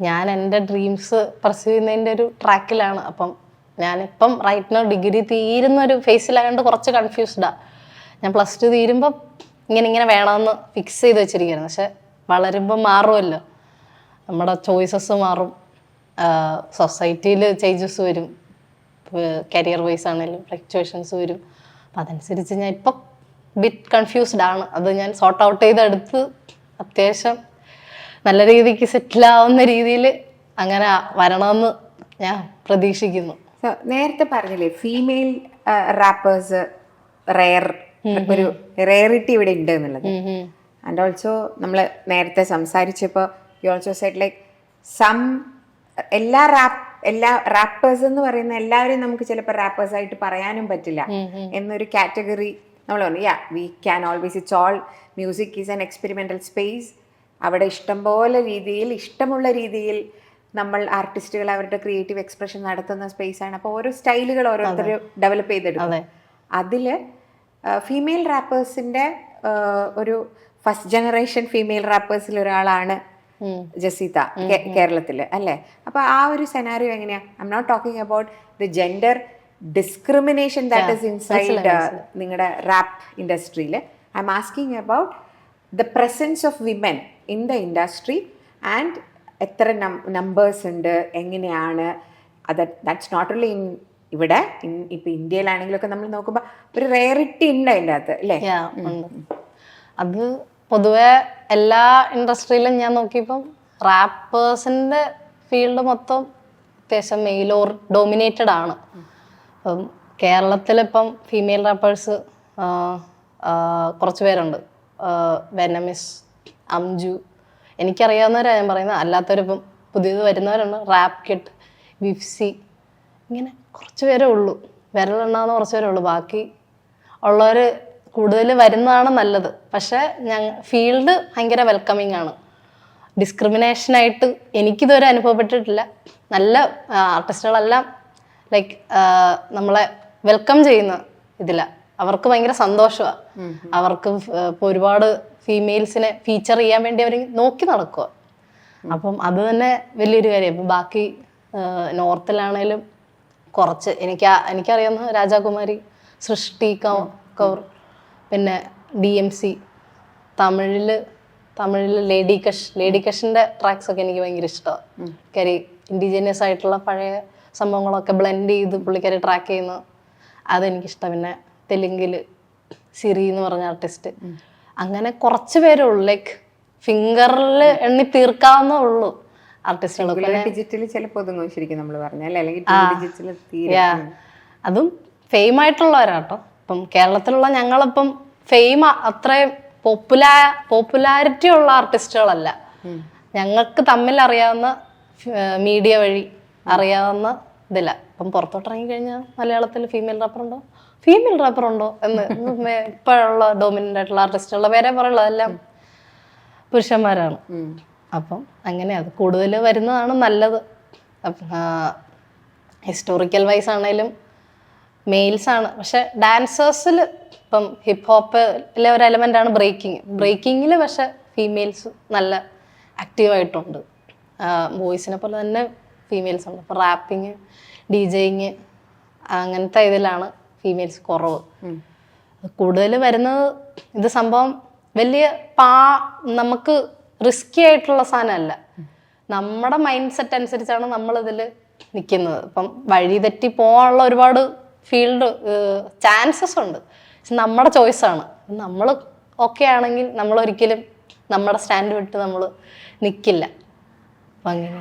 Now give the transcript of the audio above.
ഞാൻ എന്റെ dreams pursue ചെയ്യുന്നതിന്റെ ഒരു ട്രാക്കിലാണ് അപ്പം ഞാനിപ്പം റൈറ്റ് നോ ഡിഗ്രി തീരുന്ന ഒരു ഫേസിലായതുകൊണ്ട് കുറച്ച് കൺഫ്യൂസ്ഡാണ് ഞാൻ പ്ലസ് ടു തീരുമ്പോൾ ഇങ്ങനെ ഇങ്ങനെ വേണമെന്ന് ഫിക്സ് ചെയ്ത് വെച്ചിരിക്കുകയാണ് പക്ഷെ വളരുമ്പോൾ മാറുമല്ലോ നമ്മുടെ ചോയ്സസ് മാറും. സൊസൈറ്റിയിൽ ചേഞ്ചസ് വരും. കരിയർ വൈസ് ആണെങ്കിലും ഫ്ലക്ച്വേഷൻസ് വരും. അപ്പം അതനുസരിച്ച് ഞാൻ ഇപ്പം ബിറ്റ് കൺഫ്യൂസ്ഡ് ആണ്. അത് ഞാൻ സോർട്ട് ഔട്ട് ചെയ്തെടുത്ത് അത്യാവശ്യം നല്ല രീതിക്ക് സെറ്റിൽ ആവുന്ന രീതിയിൽ അങ്ങനെ വരണമെന്ന് ഞാൻ പ്രതീക്ഷിക്കുന്നു. നേരത്തെ പറഞ്ഞില്ലേ ഫീമെയിൽ റാപ്പേഴ്സ് റെയർ ഒരു റെയറിറ്റി ഇവിടെ ഉണ്ട് എന്നുള്ളത്. ആൻഡ് ഓൾസോ നമ്മൾ നേരത്തെ സംസാരിച്ചപ്പോൾ you also set like some എല്ലാ റാപ്പ് എല്ലാ റാപ്പേഴ്സ് എന്ന് പറയുന്ന എല്ലാവരെയും നമുക്ക് ചിലപ്പോൾ റാപ്പേഴ്സ് ആയിട്ട് പറയാനും പറ്റില്ല. എന്നൊരു കാറ്റഗറി നമ്മൾ പറഞ്ഞു yeah we can always it's all music is an experimental space അവിടെ ഇഷ്ടംപോലെ രീതിയിൽ ഇഷ്ടമുള്ള രീതിയിൽ നമ്മൾ ആർട്ടിസ്റ്റുകൾ അവരുടെ ക്രിയേറ്റീവ് എക്സ്പ്രഷൻ നടത്തുന്ന സ്പേസ് ആണ് അപ്പോൾ ഓരോ സ്റ്റൈലുകൾ ഓരോരുത്തർ ഡെവലപ്പ് ചെയ്തെടുക്കും. അതിൽ അതിൽ ഫീമെയിൽ റാപ്പേഴ്സിന്റെ ഒരു ഫസ്റ്റ് ജനറേഷൻ ഫീമെയിൽ റാപ്പേഴ്സിൽ ഒരാളാണ് ജസീത കേരളത്തിൽ അല്ലേ? അപ്പോൾ ആ ഒരു സെനാരിയോ എങ്ങനെയാ? I'm not talking about the gender discrimination that is inside നിങ്ങളുടെ റാപ്പ് ഇൻഡസ്ട്രിയിൽ I'm asking about the presence of women in the industry and എത്ര നം നമ്പേഴ്സ് ഉണ്ട് എങ്ങനെയാണ് അത് ദാറ്റ്സ് നോട്ട് ഓൺലി ഇൻ ഇവിടെ ഇപ്പം ഇന്ത്യയിലാണെങ്കിലൊക്കെ നമ്മൾ നോക്കുമ്പോൾ ഒരു റേറിറ്റി ഉണ്ട് അതിന്റെ അകത്ത് അല്ലേ. അത് പൊതുവെ എല്ലാ ഇൻഡസ്ട്രിയിലും ഞാൻ നോക്കിയപ്പം റാപ്പേഴ്സിന്റെ ഫീൽഡ് മൊത്തം അത്യാവശ്യം മെയിൽ ഓർ ഡോമിനേറ്റഡ് ആണ്. കേരളത്തിലിപ്പം ഫീമെയിൽ റാപ്പേഴ്സ് കുറച്ച് പേരുണ്ട്. വെനമിസ് അംജു. എനിക്കറിയാവുന്നവരാണ് ഞാൻ പറയുന്നത് അല്ലാത്തവരിപ്പം പുതിയത് വരുന്നവരുണ്ട്. റാപ്പ് കിട്ട് വിഫ്സി ഇങ്ങനെ കുറച്ച് പേരേ ഉള്ളൂ. വിരലെണ്ണാവുന്ന കുറച്ച് പേരേ ഉള്ളൂ. ബാക്കി ഉള്ളവർ കൂടുതൽ വരുന്നതാണ് നല്ലത്. പക്ഷേ ഞാൻ ഫീൽഡ് ഭയങ്കര വെൽക്കമിങ് ആണ്. ഡിസ്ക്രിമിനേഷനായിട്ട് എനിക്കിതുവരെ അനുഭവപ്പെട്ടിട്ടില്ല. നല്ല ആർട്ടിസ്റ്റുകളെല്ലാം ലൈക്ക് നമ്മളെ വെൽക്കം ചെയ്യുന്ന ഇതില. അവർക്ക് ഭയങ്കര സന്തോഷമാണ് അവർക്ക് ഇപ്പൊ ഒരുപാട് ഫീമെയിൽസിനെ ഫീച്ചർ ചെയ്യാൻ വേണ്ടി അവർ നോക്കി നടക്കുക അപ്പം അത് തന്നെ വലിയൊരു കാര്യം. ഇപ്പം ബാക്കി നോർത്തിലാണേലും കുറച്ച് എനിക്ക് എനിക്കറിയാവുന്ന രാജാകുമാരി സൃഷ്ടി കൗ- കൗർ പിന്നെ ഡി എം സി തമിഴിൽ തമിഴിൽ ലേഡി കഷ് ലേഡി കഷിന്റെ ട്രാക്സ് ഒക്കെ എനിക്ക് ഭയങ്കര ഇഷ്ടമാണ് കരി ഇൻഡിജീനിയസ് ആയിട്ടുള്ള പഴയ സംഭവങ്ങളൊക്കെ ബ്ലെൻഡ് ചെയ്ത് പുള്ളിക്കാരി ട്രാക്ക് ചെയ്യുന്നത് അതെനിക്കിഷ്ടം. പിന്നെ തെലുങ്കിൽ സിറി എന്ന് പറഞ്ഞ ആർട്ടിസ്റ്റ് അങ്ങനെ കുറച്ച് പേരേ ഉള്ളൂ. ലൈക്ക് ഫിംഗറിൽ എണ്ണി തീർക്കാവുന്ന ഉള്ളൂ ആർട്ടിസ്റ്റുകൾ ഡിജിറ്റലി ചിലപ്പോൾ ഒതുങ്ങും ശരിക്കും നമ്മൾ പറഞ്ഞാൽ അല്ലെങ്കിൽ ഡിജിറ്റൽ. അതും ഫെയിം ആയിട്ടുള്ളവരാട്ടോ ഇപ്പം കേരളത്തിലുള്ള ഞങ്ങളിപ്പം ഫെയിം അത്രയും പോപ്പുലാ പോപ്പുലാരിറ്റി ഉള്ള ആർട്ടിസ്റ്റുകളല്ല ഞങ്ങൾക്ക് തമ്മിൽ അറിയാവുന്ന മീഡിയ വഴി അറിയാവുന്ന ഇതില്ല. അപ്പം പുറത്തോട്ട് ഇറങ്ങി കഴിഞ്ഞാൽ മലയാളത്തിൽ ഫീമെയിൽ റാപ്പർ ഉണ്ടോ? ഫീമെയിൽ റാപ്പർ ഉണ്ടോ എന്ന് ഇപ്പോഴുള്ള ഡോമിനന്റ് ആയിട്ടുള്ള ആർട്ടിസ്റ്റുകളുടെ പേരെ പറയുള്ളത് എല്ലാം പുരുഷന്മാരാണ് അപ്പം അങ്ങനെ അത് കൂടുതൽ വരുന്നതാണ് നല്ലത്. ഹിസ്റ്റോറിക്കൽ വൈസ് ആണെങ്കിലും മെയിൽസ് ആണ്. പക്ഷെ ഡാൻസേഴ്സിൽ ഇപ്പം ഹിപ്പ് ഹോപ്പിലെ ഒരു എലമെന്റ് ആണ് ബ്രേക്കിംഗ് ബ്രേക്കിങ്ങിൽ പക്ഷെ ഫീമെയിൽസ് നല്ല ആക്റ്റീവായിട്ടുണ്ട് വോയിസിനെ പോലെ തന്നെ ഫീമെയിൽസ് ഉണ്ട്. അപ്പോൾ റാപ്പിങ് ഡി ജെയിങ് അങ്ങനത്തെ ഇതിലാണ് ഫീമെയിൽസ് കുറവ്. കൂടുതൽ വരുന്നത് ഇത് സംഭവം വലിയ പാ നമുക്ക് റിസ്കി ആയിട്ടുള്ള സാധനമല്ല. നമ്മുടെ മൈൻഡ് സെറ്റ് അനുസരിച്ചാണ് നമ്മൾ നമ്മളിതിൽ നിൽക്കുന്നത്. ഇപ്പം വഴി തെറ്റി പോകാനുള്ള ഒരുപാട് ഫീൽഡ് ചാൻസസ് ഉണ്ട്. പക്ഷെ നമ്മുടെ ചോയ്സാണ് നമ്മൾ ഓക്കെ ആണെങ്കിൽ നമ്മൾ ഒരിക്കലും നമ്മുടെ സ്റ്റാൻഡ് വിട്ട് നമ്മൾ നിൽക്കില്ല. അപ്പം അങ്ങനെ.